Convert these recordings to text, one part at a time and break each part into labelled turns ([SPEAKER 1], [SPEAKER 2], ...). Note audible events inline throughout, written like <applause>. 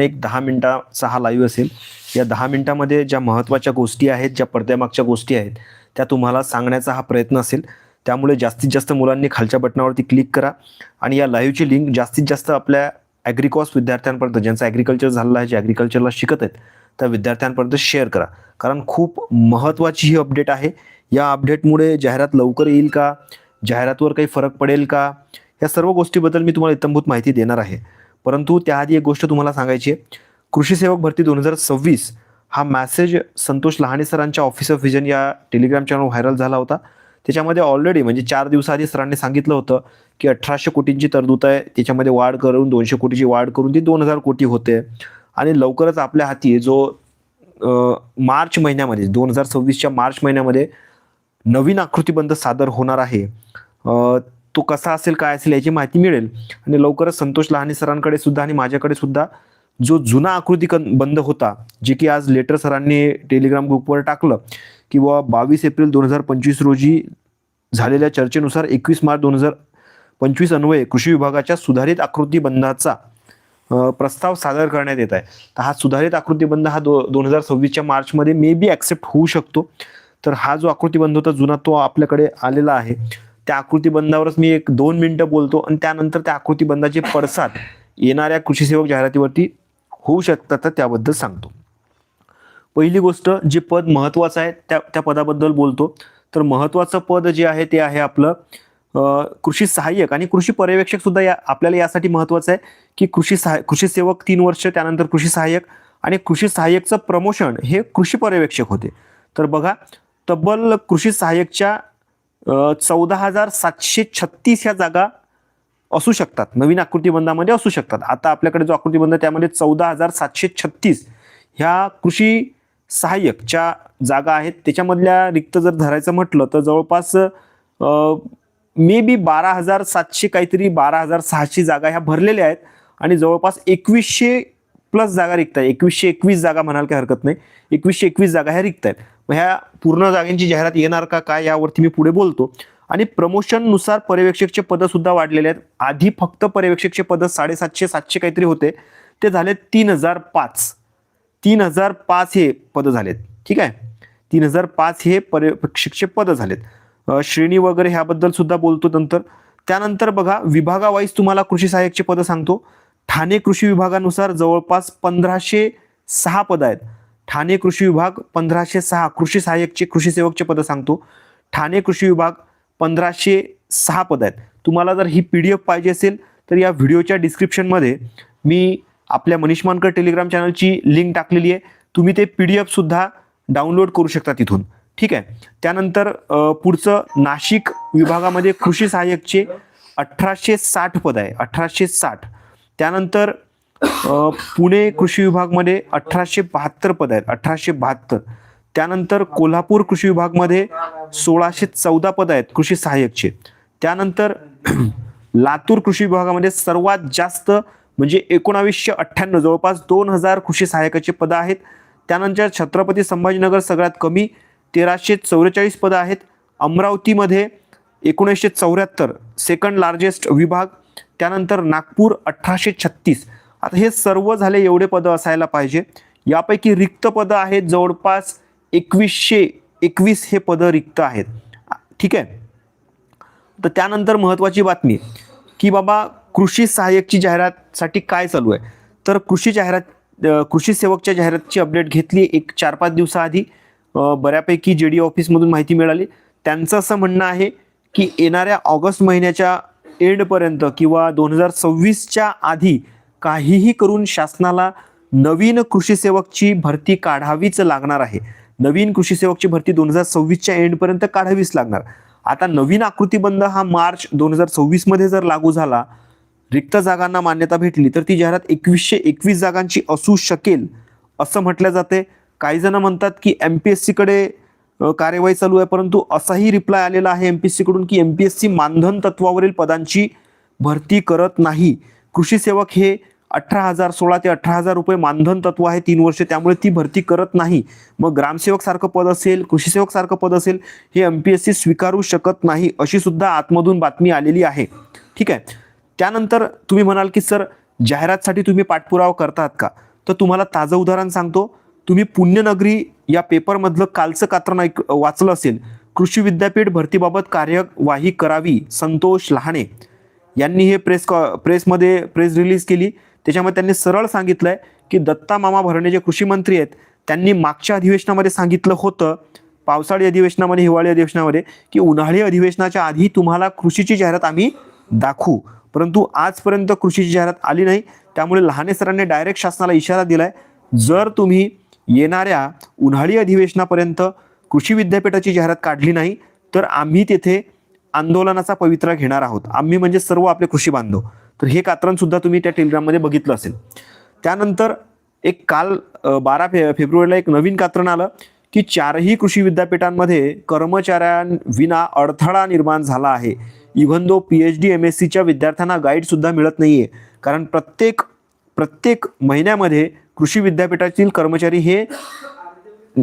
[SPEAKER 1] एक दहा मिनिटाचा हा लाईव्ह असेल. या दहा मिनिटामध्ये ज्या महत्त्वाच्या गोष्टी आहेत ज्या पडद्यामागच्या गोष्टी आहेत त्या तुम्हाला सांगण्याचा हा प्रयत्न असेल. त्यामुळे जास्तीत जास्त मुलांनी खालच्या बटनावरती क्लिक करा. आणि या लाईव्हची लिंक जास्तीत जास्त आपल्या ॲग्रिकॉस विद्यार्थ्यांपर्यंत ज्यांचं ॲग्रिकल्चर झालेलं आहे जे ॲग्रिकल्चरला शिकत आहेत त्या विद्यार्थ्यांपर्यंत शेअर करा. कारण खूप महत्त्वाची ही अपडेट आहे. या अपडेटमुळे जाहिरात लवकर येईल का? जाहिरातवर काही फरक पडेल का? या सर्व गोष्टीबद्दल मी तुम्हाला इतंभूत माहिती देणार आहे. परंतु त्याआधी एक गोष्ट तुम्हाला सांगायची आहे. कृषी सेवक भरती दोन हजार सव्वीस हा मॅसेज संतोष लहाने सरांच्या ऑफिस ऑफ व्हिजन या टेलिग्राम चॅनल व्हायरल झाला होता. त्याच्यामध्ये ऑलरेडी म्हणजे चार दिवसाआधी सरांनी सांगितलं होतं की अठराशे कोटींची तरतूद आहे. त्याच्यामध्ये वाढ करून दोनशे कोटीची वाढ करून ती दोन हजार कोटी होते. आणि लवकरच आपल्या हाती जो मार्च महिन्यामध्ये दोन हजार सव्वीसच्या मार्च महिन्यामध्ये नवीन आकृतीबंध सादर होणार आहे. तो कसा असेल काय असेल याची माहिती मिळेल. आणि लवकरच संतोष लहाने सरांकडे सुद्धा आणि माझ्याकडे सुद्धा जो जुना आकृती कन- बंद होता जे की आज लेटर सरांनी टेलिग्राम ग्रुपवर टाकलं किंवा बावीस एप्रिल दोन हजार पंचवीस रोजी झालेल्या चर्चेनुसार एकवीस मार्च दोन हजार पंचवीस अन्वये कृषी विभागाच्या सुधारित आकृती बंधाचा प्रस्ताव सादर करण्यात येत आहे. तर हा सुधारित आकृतीबंध हा दो दोन हजार सव्वीसच्या मार्चमध्ये मे बी ॲक्सेप्ट होऊ शकतो. तर हा जो आकृतीबंध होता जुना तो आपल्याकडे आलेला आहे. त्या आकृतीबंधावरच मी एक दोन मिनिटं बोलतो आणि त्यानंतर त्या आकृतीबंधाचे पडसाद येणाऱ्या कृषी सेवक जाहिरातीवरती होऊ शकतात तर त्याबद्दल सांगतो. पहिली गोष्ट जे पद महत्त्वाचं आहे त्या त्या पदाबद्दल बोलतो. तर महत्त्वाचं पद जे आहे ते आहे आपलं कृषी सहाय्यक आणि कृषी पर्यवेक्षक सुद्धा या आपल्याला यासाठी महत्त्वाचं आहे की कृषी सहाय कृषी सेवक तीन वर्ष त्यानंतर कृषी सहाय्यक आणि कृषी सहाय्यकचं प्रमोशन हे कृषी पर्यवेक्षक होते. तर बघा तब्बल कृषी सहाय्यकच्या चौदा हजार सातशे छत्तीस ह्या जागा असू शकतात. नवीन आकृतीबंधामध्ये असू शकतात. आता आपल्याकडे जो आकृतीबंध आहे, त्यामध्ये चौदा हजार सातशे छत्तीस ह्या कृषी सहाय्यकच्या जागा आहेत त्याच्यामधल्या रिक्त जर धरायचं म्हटलं तर जवळपास मे बी बारा हजार सातशे काहीतरी बारा हजार सहाशे जागा ह्या भरलेल्या आहेत. आणि जवळपास एकवीसशे प्लस जागा रिक्त आहे एकवीसशे एकवीस जागा म्हणाल काही हरकत नाही. एकवीसशे एकवीस जागा ह्या रिक्त आहेत मग ह्या पूर्ण जागांची जाहिरात येणार का काय यावरती मी पुढे बोलतो. आणि प्रमोशननुसार पर्यवेक्षकचे पदं सुद्धा वाढलेले आहेत. आधी फक्त पर्यवेक्षकचे पदं साडेसातशे सातशे काहीतरी होते. ते झाले तीन हजार पाच. तीन हजार पाच हे पदं झालेत. ठीक आहे? तीन हजार पाच हे पर्यवेक्षकचे पदं झालेत. श्रेणी वगैरे ह्याबद्दल सुद्धा बोलतो नंतर. त्यानंतर बघा विभागावाईज तुम्हाला कृषी सहाय्यकचे पदं सांगतो. ठाणे कृषी विभागानुसार जवळपास पंधराशे सहा पदं आहेत. ठाणे कृषी विभाग पंधराशे सहा कृषी सहाय्यकचे कृषी सेवकचे पदं सांगतो. ठाणे कृषी विभाग पंधराशे सहा पदं आहेत. तुम्हाला जर ही पी डी एफ पाहिजे असेल तर या व्हिडिओच्या डिस्क्रिप्शनमध्ये मी आपल्या मनीष मानकर टेलिग्राम चॅनलची लिंक टाकलेली आहे. तुम्ही ते पी डी एफसुद्धा डाउनलोड करू शकता तिथून. ठीक आहे? त्यानंतर पुढचं नाशिक विभागामध्ये कृषी सहाय्यकचे अठराशे साठ पद आहे. अठराशे साठ. त्यानंतर पुणे कृषी विभागमध्ये अठराशे बहात्तर पद आहेत अठराशे बहात्तर. त्यानंतर कोल्हापूर कृषी विभागमध्ये सोळाशे चौदा पद आहेत कृषी सहाय्यकचे. त्यानंतर <clears throat> लातूर कृषी विभागामध्ये सर्वात जास्त म्हणजे एकोणावीसशे अठ्ठ्याण्णव जवळपास दोन हजार कृषी सहाय्यकाचे पदं आहेत. त्यानंतर छत्रपती संभाजीनगर सगळ्यात कमी तेराशे चौवेचाळीस पदं आहेत. अमरावतीमध्ये एकोणीसशे चौऱ्याहत्तर सेकंड लार्जेस्ट विभाग. त्यानंतर नागपूर अठराशे छत्तीस. आता हे सर्व झाले एवढे पदं असायला पाहिजे. यापैकी रिक्त पदं आहेत जवळपास एकवीसशे एकवीस हे पदं रिक्त आहेत. ठीक आहे? तर त्यानंतर महत्त्वाची बातमी की बाबा कृषी सहाय्यकची जाहिरातसाठी काय चालू आहे? तर कृषी जाहिरात कृषी सेवकच्या जाहिरातची अपडेट घेतली एक चार पाच दिवसाआधी. बऱ्यापैकी जे डी ऑफिसमधून माहिती मिळाली. त्यांचं असं म्हणणं आहे की येणाऱ्या ऑगस्ट महिन्याच्या एंडपर्यंत किंवा दोन हजार सव्वीसच्या आधी काहीही करून शासनाला नवीन कृषी सेवकची भरती काढावीच लागणार आहे. नवीन कृषी सेवकची भरती दोन हजार सव्वीसच्या एंडपर्यंत काढावीच लागणार. आता नवीन आकृतीबंध हा मार्च दोन हजार सव्वीसमध्ये जर लागू झाला रिक्त जागांना मान्यता भेटली तर ती जाहिरात एकवीसशे एकवीस जागांची असू शकेल असं म्हटलं जाते. काही जण म्हणतात की एम पी एस सीकडे कार्यवाही चालू आहे परंतु असाही रिप्लाय आलेला आहे एम पी एस सीकडून की एम पी एस सी मानधन तत्वावरील पदांची भरती करत नाही. कृषी सेवक हे अठरा हजार सोळा ते अठरा हजार रुपये मानधन तत्व आहे तीन वर्षे त्यामुळे ती भरती करत नाही. मग ग्रामसेवक सारखं पद असेल कृषी सेवक सारखं पद असेल हे एम पी एस सी स्वीकारू शकत नाही अशी सुद्धा आतमधून बातमी आलेली आहे. ठीक आहे? त्यानंतर तुम्ही म्हणाल की सर जाहिरातसाठी तुम्ही पाठपुरावा करतात का? तर तुम्हाला ताजं उदाहरण सांगतो. तुम्ही पुण्यनगरी या पेपरमधलं कालचं कात्रण ऐक वाचलं असेल कृषी विद्यापीठ भरतीबाबत कार्यवाही करावी संतोष लहाणे यांनी हे प्रेस कॉ- प्रेसमध्ये प्रेस रिलीज केली. त्याच्यामध्ये त्यांनी सरळ सांगितलं आहे की दत्ता मामा भरणे जे कृषी मंत्री आहेत त्यांनी मागच्या अधिवेशनामध्ये सांगितलं होतं पावसाळी अधिवेशनामध्ये हिवाळी अधिवेशनामध्ये की उन्हाळी अधिवेशनाच्या आधी तुम्हाला कृषीची जाहिरात आम्ही दाखवू. परंतु आजपर्यंत कृषीची जाहिरात आली नाही. त्यामुळे लहाने सरांनी डायरेक्ट शासनाला इशारा दिला आहे जर तुम्ही येणाऱ्या उन्हाळी अधिवेशनापर्यंत कृषी विद्यापीठाची जाहिरात काढली नाही तर आम्ही तेथे आंदोलनाचा पवित्रा घेणार आहोत. आम्ही म्हणजे सर्व आपले कृषी बांधव. तर हे कात्रण सुद्धा तुम्ही त्या टेलिग्राममध्ये बघितलं असेल. त्यानंतर एक काल बारा फे फेब्रुवारीला एक नवीन कात्रण आलं की चारही कृषी विद्यापीठांमध्ये कर्मचाऱ्यांविना अडथळा निर्माण झाला आहे. Even though P H D M S सीच्या विद्यार्थ्यांना गाईडसुद्धा मिळत नाही आहे कारण प्रत्येक प्रत्येक महिन्यामध्ये कृषी विद्यापीठातील कर्मचारी हे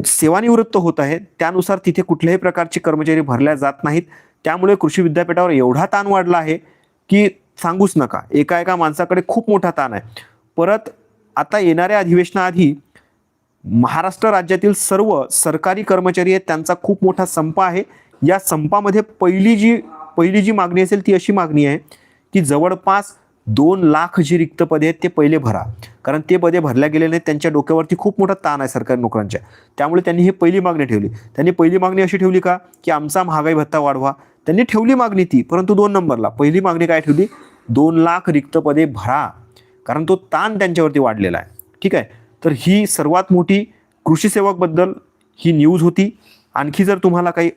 [SPEAKER 1] सेवानिवृत्त होत आहेत. त्यानुसार तिथे कुठल्याही प्रकारचे कर्मचारी भरल्या जात नाहीत. त्यामुळे कृषी विद्यापीठावर एवढा ताण वाढला आहे की सांगूच नका. एका एका माणसाकडे खूप मोठा ताण आहे. परत आता येणाऱ्या अधिवेशनाआधी महाराष्ट्र राज्यातील सर्व सरकारी कर्मचारी आहेत. त्यांचा खूप मोठा संप आहे. या संपामध्ये पहिली जी पहिली जी मागणी असेल ती अशी मागणी आहे की जवळपास दोन लाख जी रिक्त पदे आहेत ते पहिले भरा. कारण ते पदे भरल्या गेले नाहीत त्यांच्या डोक्यावरती खूप मोठा ताण आहे सरकारी नोकऱ्यांच्या त्यामुळे त्यांनी ही पहिली मागणी ठेवली. त्यांनी पहिली मागणी अशी ठेवली का की आमचा महागाई भत्ता वाढवा. त्यांनी ठेवली मागणी ती परंतु दोन नंबरला. पहिली मागणी काय ठेवली? दोन लाख रिक्त पदे भरा. कारण तो ताण त्यांच्यावरती वाढलेला आहे. ठीक आहे? तर ही सर्वात मोठी कृषी सेवकबद्दल ही न्यूज होती. आणखी जर तुम्हाला काही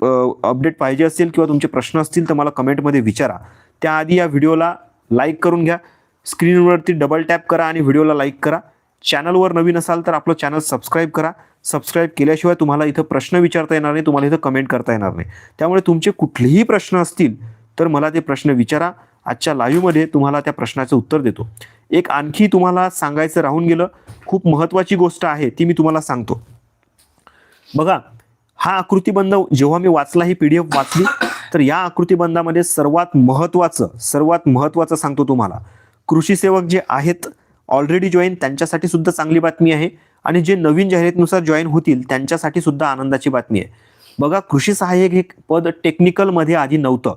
[SPEAKER 1] अपडेट पाहिजे असेल किंवा तुमचे प्रश्न असतील तर मला कमेंटमध्ये विचारा. त्याआधी या व्हिडिओला लाईक करून घ्या. स्क्रीनवरती डबल टॅप करा आणि व्हिडिओला लाईक करा. चॅनलवर नवीन असाल तर आपलं चॅनल सबस्क्राईब करा. सबस्क्राईब केल्याशिवाय तुम्हाला इथं प्रश्न विचारता येणार नाही तुम्हाला इथं कमेंट करता येणार नाही. त्यामुळे तुमचे कुठलेही प्रश्न असतील तर मला ते प्रश्न विचारा. आजच्या लाईव्हमध्ये तुम्हाला त्या प्रश्नाचं उत्तर देतो. एक आणखी तुम्हाला सांगायचं राहून गेलं. खूप महत्त्वाची गोष्ट आहे ती मी तुम्हाला सांगतो. बघा हा आकृतीबंध जेव्हा मी वाचला ही पी डी एफ वाचली तर या आकृतीबंधामध्ये सर्वात महत्त्वाचं सर्वात महत्त्वाचं सांगतो तुम्हाला कृषी सेवक जे आहेत ऑलरेडी जॉईन त्यांच्यासाठी सुद्धा चांगली बातमी आहे. आणि जे नवीन जाहिरातीनुसार जॉईन होतील त्यांच्यासाठी सुद्धा आनंदाची बातमी आहे. बघा कृषी सहाय्यक हे पद टेक्निकलमध्ये आधी नव्हतं.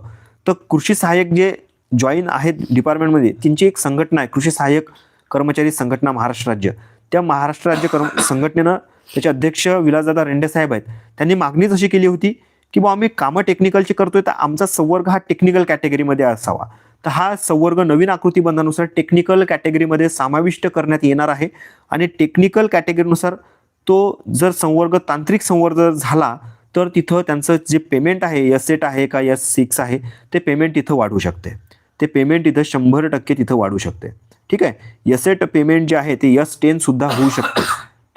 [SPEAKER 1] तर कृषी सहाय्यक जे जॉईन आहेत डिपार्टमेंटमध्ये त्यांची एक संघटना आहे कृषी सहाय्यक कर्मचारी संघटना महाराष्ट्र राज्य. त्या महाराष्ट्र राज्य कर्म संघटनेनं त्याचे अध्यक्ष विलासदादा रेंडे साहेब आहेत. त्यांनी मागणीच अशी केली होती की बा आम्ही कामं टेक्निकलची करतोय तर आमचा संवर्ग हा टेक्निकल कॅटेगरीमध्ये असावा. तर हा संवर्ग नवीन आकृतीबंधानुसार टेक्निकल कॅटेगरीमध्ये समाविष्ट करण्यात येणार आहे. आणि टेक्निकल कॅटेगरीनुसार तो जर संवर्ग तांत्रिक संवर्ग जर झाला तर तिथं त्यांचं जे पेमेंट आहे एस एट आहे का एस सिक्स आहे ते पेमेंट तिथं वाढू शकते. ते पेमेंट तिथं शंभर टक्के तिथं वाढू शकते. ठीक आहे? एस एट पेमेंट जे आहे ते यस टेन सुद्धा होऊ शकते.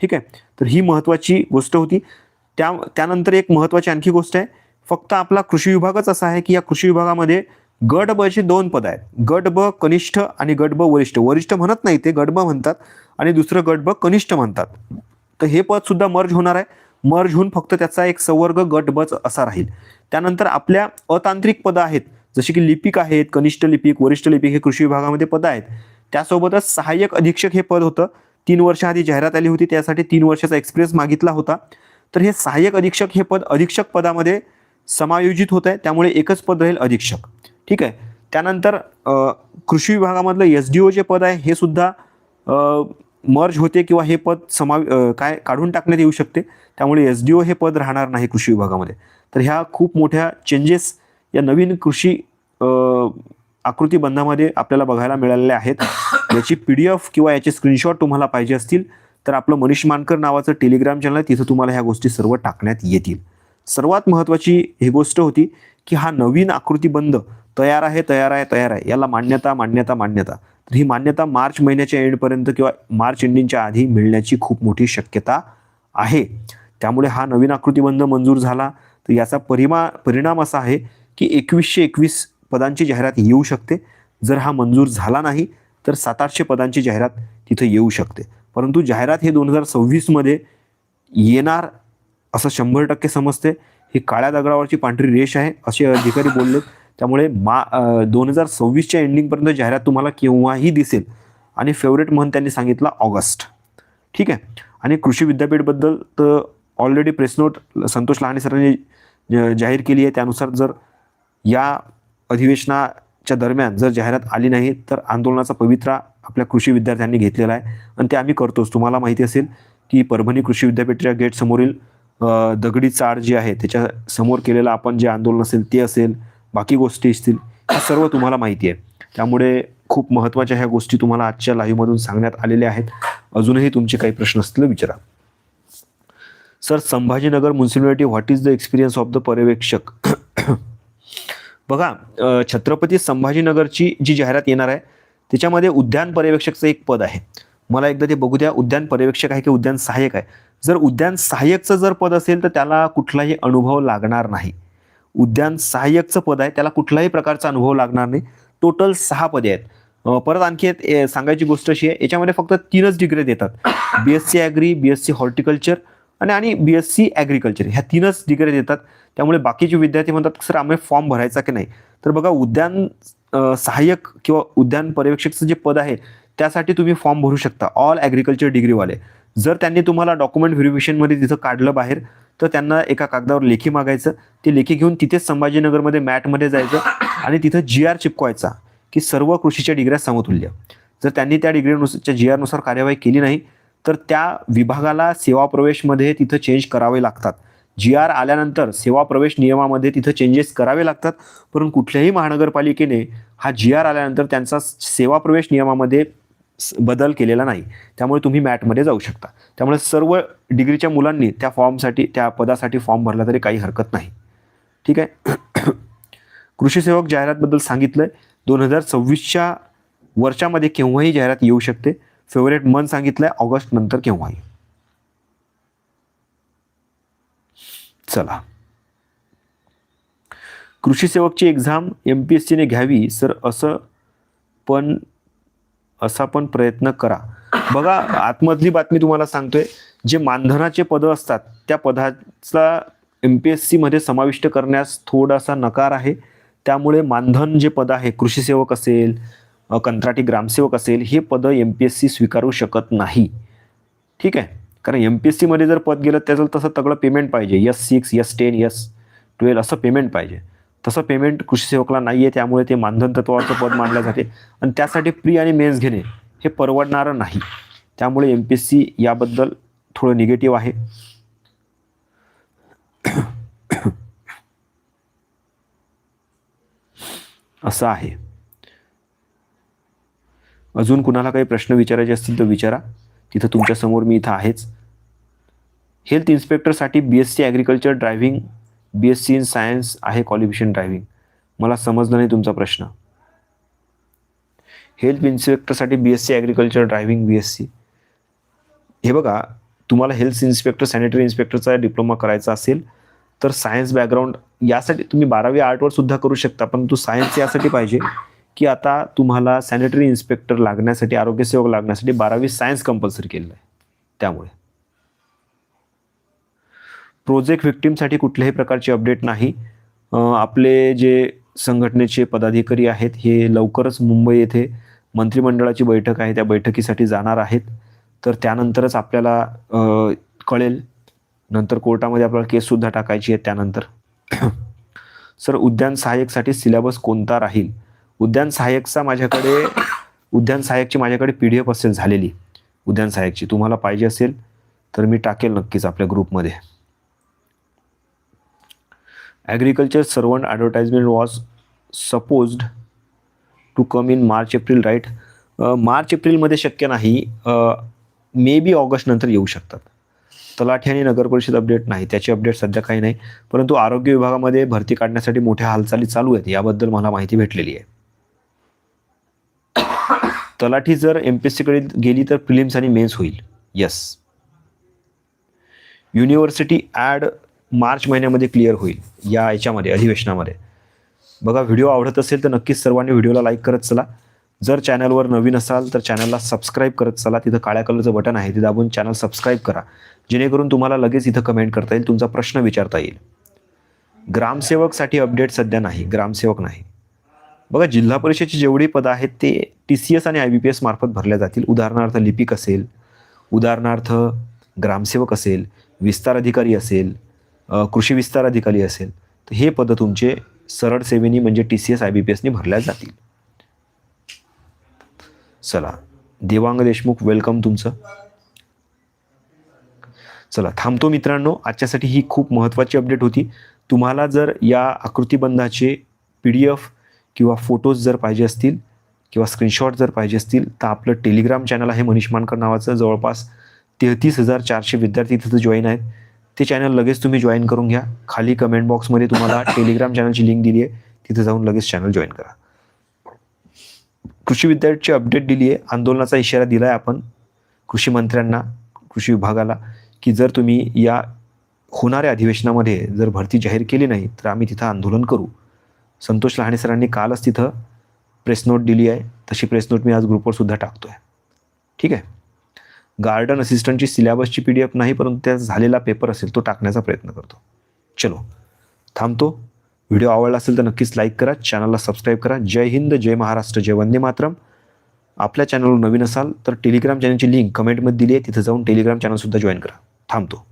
[SPEAKER 1] ठीक आहे? तर ही महत्त्वाची गोष्ट होती. त्या त्यानंतर एक महत्त्वाची आणखी गोष्ट आहे. फक्त आपला कृषी विभागच असा आहे की या कृषी विभागामध्ये गट ब दोन पद आहेत. गट ब कनिष्ठ आणि गट ब वरिष्ठ. वरिष्ठ म्हणत नाही ते गट ब म्हणतात. आणि दुसरं गट ब कनिष्ठ म्हणतात. तर हे पद सुद्धा मर्ज होणार आहे. मर्ज होऊन फक्त त्याचा एक संवर्ग गट बच असा राहील. त्यानंतर आपल्या अतांत्रिक पदं आहेत. जसे की लिपिक आहेत कनिष्ठ लिपिक वरिष्ठ लिपिक हे कृषी विभागामध्ये पदं आहेत. त्यासोबतच सहाय्यक अधीक्षक हे पद होतं. तीन वर्ष आधी जाहिरात आली होती त्यासाठी तीन वर्षाचा एक्सपिरियन्स मागितला होता. तर हे सहाय्यक अधीक्षक हे पद अधीक्षक पदामध्ये समायोजित होत आहे त्यामुळे एकच पद राहील अधीक्षक. ठीक आहे? त्यानंतर कृषी विभागामधलं एस डी ओचे पद आहे हे सुद्धा मर्ज होते किंवा हे पद समा काय काढून टाकण्यात येऊ शकते. त्यामुळे एस डी ओ हे पद राहणार नाही कृषी विभागामध्ये. तर ह्या खूप मोठ्या चेंजेस या नवीन कृषी आकृतीबंधामध्ये आपल्याला बघायला मिळालेल्या आहेत. याची पी डी एफ किंवा याचे स्क्रीनशॉट तुम्हाला पाहिजे असतील. तर आपलं मनीष मानकर नावाचं टेलिग्राम चॅनल आहे तिथं तुम्हाला ह्या गोष्टी सर्व टाकण्यात येतील. सर्वात महत्त्वाची ही गोष्ट होती की हा नवीन आकृतीबंध तयार आहे तयार आहे तयार आहे. याला मान्यता मान्यता मान्यता. तर ही मान्यता मार्च महिन्याच्या एंडपर्यंत किंवा मार्च एंडिंगच्या आधी मिळण्याची खूप मोठी शक्यता आहे. त्यामुळे हा नवीन आकृतीबंध मंजूर झाला. तर याचा परिमा परिणाम असा आहे की एकवीसशे एकवीस पदांची जाहिरात येऊ शकते. जर हा मंजूर झाला नाही तर सात आठशे पदांची जाहिरात तिथं येऊ शकते. परंतु जाहिरात हे दोन हजार सव्वीसमध्ये येणार असं शंभर टक्के समजते. ही काळ्या दगडावरची पांढरी रेष आहे असे अधिकारी बोलले. त्यामुळे मा दोन हजार सव्वीसच्या एंडिंगपर्यंत जाहिरात तुम्हाला केव्हाही दिसेल. आणि फेवरेट म्हणून त्यांनी सांगितला ऑगस्ट. ठीक आहे? आणि कृषी विद्यापीठबद्दल तर already press note Santosh Lahane सरांनी जाहीर केली आहे. त्यानुसार जर या अधिवेशनाच्या दरम्यान जर जाहिरात आली नाही तर आंदोलनाचा पवित्रा आपल्या कृषी विद्यार्थ्यांनी घेतलेला आहे. आणि ते आम्ही करतोच. तुम्हाला माहिती असेल की परभणी कृषी विद्यापीठाच्या गेटसमोरील दगडी चाड जी आहे त्याच्यासमोर केलेलं आपण जे आंदोलन असेल ते असेल बाकी गोष्टी असतील ह्या सर्व तुम्हाला माहिती आहे. त्यामुळे खूप महत्त्वाच्या ह्या गोष्टी तुम्हाला आजच्या लाईव्हमधून सांगण्यात आलेल्या आहेत. अजूनही तुमचे काही प्रश्न असतील विचारा. Sir Sambhajinagar municipality what is the experience of the पर्यवेक्षक? <coughs> बघा छत्रपती संभाजीनगरची जी जाहिरात येणार आहे त्याच्यामध्ये उद्यान पर्यवेक्षकचं एक पद आहे. मला एकदा ते बघू द्या उद्यान पर्यवेक्षक आहे की उद्यान सहाय्यक आहे? जर उद्यान सहाय्यकचं जर पद असेल तर त्याला कुठलाही अनुभव लागणार नाही. उद्यान सहाय्यकचं पद आहे त्याला कुठलाही प्रकारचा अनुभव लागणार नाही. टोटल सहा पदे आहेत. परत आणखी ए, सांगायची गोष्ट अशी आहे याच्यामध्ये फक्त तीनच डिग्री देतात. B S C agri B S C horticulture आणि आणि बी एस सी ॲग्रिकल्चर ह्या तीनच डिग्री देतात. त्यामुळे बाकीचे विद्यार्थी म्हणतात सर आम्ही फॉर्म भरायचा की नाही? तर बघा उद्यान सहाय्यक किंवा उद्यान पर्यवेक्षकचं जे पद आहे त्यासाठी तुम्ही फॉर्म भरू शकता. ऑल ॲग्रिकल्चर डिग्रीवाले जर त्यांनी तुम्हाला डॉक्युमेंट व्हेरिफिकेशनमध्ये तिथं काढलं बाहेर तर त्यांना एका कागदावर लेखी मागायचं. ते लेखी घेऊन तिथेच संभाजीनगरमध्ये मॅटमध्ये जायचं आणि तिथं जी आर चिपकवायचा की सर्व कृषीच्या डिग्र्या समतुल्य. जर त्यांनी त्या डिग्रीनुसारच्या जी आरनुसार कार्यवाही केली नाही तर त्या विभागाला सेवा प्रवेशमध्ये तिथं चेंज करावे लागतात. जी आर आल्यानंतर सेवा प्रवेश नियमामध्ये तिथं चेंजेस करावे लागतात. परंतु कुठल्याही महानगरपालिकेने हा जी आर आल्यानंतर त्यांचा सेवा प्रवेश नियमामध्ये स- बदल केलेला नाही. त्यामुळे तुम्ही मॅटमध्ये जाऊ शकता. त्यामुळे सर्व डिग्रीच्या मुलांनी त्या फॉर्मसाठी त्या पदासाठी फॉर्म भरला तरी काही हरकत नाही. ठीक आहे? <coughs> कृषी सेवक जाहिरातबद्दल आहे दोन हजार सव्वीसच्या वर्षामध्ये केव्हाही जाहिरात येऊ शकते. फेवरेट मन सांगितलं ऑगस्ट नंतर केव्हाही. चला. कृषी सेवकची एक्झाम एम पी एस सीने घ्यावी सर असं पण असा पण प्रयत्न करा. बघा आतमधली बातमी तुम्हाला सांगतोय जे मानधनाचे पदं असतात त्या पदाचा एम पी एस सीमध्ये समाविष्ट करण्यास थोडासा नकार आहे. त्यामुळे मानधन जे पद आहे कृषी सेवक असेल कंत्राटी ग्रामसेवक असेल हे पदं एम पी एस सी स्वीकारू शकत नाही. ठीक आहे? कारण एम पी एस सीमध्ये जर पद गेलं त्याचं तसं तगडं पेमेंट पाहिजे. Yes six yes ten yes twelve असं पेमेंट पाहिजे. तसं पेमेंट कृषी सेवकला नाही आहे त्यामुळे ते मानधन तत्वाचं पद मानलं जाते. आणि त्यासाठी प्री आणि मेन्स घेणे हे परवडणारं नाही. त्यामुळे एम पी एस सी याबद्दल थोडं निगेटिव्ह आहे. असं आहे. अजून कुणाला काही प्रश्न विचारायचे असतील तर विचारा. तिथं तुमच्यासमोर मी इथं आहेच. Health इन्स्पेक्टरसाठी B S C agriculture driving B S C in science आहे क्वालिफिकेशन ड्रायव्हिंग मला समजलं नाही तुमचा प्रश्न. Health इन्स्पेक्टरसाठी B S C agriculture driving B S C हे बघा तुम्हाला हेल्थ इन्स्पेक्टर सॅनिटरी इन्स्पेक्टरचा डिप्लोमा करायचा असेल तर सायन्स बॅकग्राऊंड यासाठी तुम्ही बारावी आर्टवर सुद्धा करू शकता परंतु सायन्स यासाठी पाहिजे की आता तुम्हाला सॅनिटरी इन्स्पेक्टर लागण्यासाठी आरोग्यसेवक लागण्यासाठी बारावी सायन्स कंपल्सरी केलेलं आहे. त्यामुळे. प्रोजेक्ट विक्टीमसाठी कुठल्याही प्रकारची अपडेट नाही. आपले जे संघटनेचे पदाधिकारी आहेत हे लवकरच मुंबई येथे मंत्रिमंडळाची बैठक आहे त्या बैठकीसाठी जाणार आहेत. तर त्यानंतरच आपल्याला कळेल. नंतर कोर्टामध्ये आपल्याला केससुद्धा टाकायची आहे त्यानंतर. <coughs> सर उद्यान सहाय्यकसाठी सिलेबस कोणता राहील? उद्यान सहाय्यकचा माझ्याकडे उद्यान सहाय्यकची माझ्याकडे पी डी एफ असेल झालेली. उद्यान सहाय्यकची. तुम्हाला पाहिजे असेल तर मी टाकेल नक्कीच आपल्या ग्रुपमध्ये agriculture servant advertisement was supposed to come in March April right March एप्रिलमध्ये शक्य नाही. Uh, मे बी ऑगस्ट नंतर येऊ शकतात. तलाठी आणि नगर परिषद अपडेट नाही. त्याची अपडेट सध्या काही नाही. परंतु आरोग्य विभागामध्ये भरती काढण्यासाठी मोठ्या हालचाली चालू आहेत. याबद्दल मला माहिती भेटलेली आहे. <coughs> तलाठी जर एम पी एस सीकडे गेली तर प्रिलिम्स आणि मेन्स होईल. यस युनिव्हर्सिटी ॲड मार्च महिन्यामध्ये क्लिअर होईल या याच्यामध्ये अधिवेशनामध्ये. बघा व्हिडिओ आवडत असेल तर नक्कीच सर्वांनी व्हिडिओला लाईक करत चला. जर चॅनलवर नवीन असाल तर चॅनलला सबस्क्राईब करत चला. तिथं काळ्या कलरचं बटन आहे ते दाबून चॅनल सबस्क्राईब करा. जेणेकरून तुम्हाला लगेच इथं कमेंट करता येईल तुमचा प्रश्न विचारता येईल. ग्रामसेवकसाठी अपडेट सध्या नाही ग्रामसेवक नाही. बघा जिल्हा परिषदेची जेवढी पदं आहेत ते टी सी एस आणि आय बी पी एस मार्फत भरल्या जातील. उदाहरणार्थ लिपिक असेल उदाहरणार्थ ग्रामसेवक असेल विस्तार अधिकारी असेल कृषी विस्तार अधिकारी असेल तर हे पदं तुमचे सरळ सेवेनी म्हणजे T C S I B P एसनी भरल्या जातील. चला देवांग देशमुख वेलकम तुमचं. चला थांबतो मित्रांनो आजच्यासाठी ही खूप महत्त्वाची अपडेट होती. तुम्हाला जर या आकृतीबंधाचे पी डी एफ किंवा फोटोज जर पाहिजे असतील किंवा स्क्रीनशॉट जर पाहिजे असतील तर आपलं टेलिग्राम चॅनल आहे मनीष मानकर नावाचं. जवळपास तेहतीस हजार चारशे विद्यार्थी तिथं जॉईन आहेत. ते चॅनल लगेच तुम्ही जॉईन करून घ्या. खाली कमेंट बॉक्समध्ये तुम्हाला टेलिग्राम चॅनलची लिंक दिली आहे तिथे जाऊन लगेच चॅनल जॉईन करा. कृषी विद्यार्थी अपडेट दिली आहे आंदोलनाचा इशारा दिला आहे आपण. कृषी मंत्र्यांना कृषी विभागाला की जर तुम्ही या होणाऱ्या अधिवेशनामध्ये जर भरती जाहीर केली नाही तर आम्ही तिथं आंदोलन करू. संतोष लहाणे सरांनी कालच तिथं प्रेस नोट दिली आहे. तशी प्रेस नोट मी आज ग्रुपवर सुद्धा टाकतो आहे ठीक आहे? गार्डन असिस्टंटची सिलेबसची पी डी एफ नाही परंतु त्या झालेला पेपर असेल तो टाकण्याचा प्रयत्न करतो. चलो थांबतो. व्हिडिओ आवडला असेल तर नक्कीच लाईक करा चॅनलला सबस्क्राईब करा. जय हिंद जय महाराष्ट्र जय वंदे मातरम. आपल्या चॅनलवर नवीन असाल तर टेलिग्राम चॅनलची लिंक कमेंटमध्ये दिली आहे. तिथं जाऊन टेलिग्राम चॅनलसुद्धा जॉईन करा. थांबतो.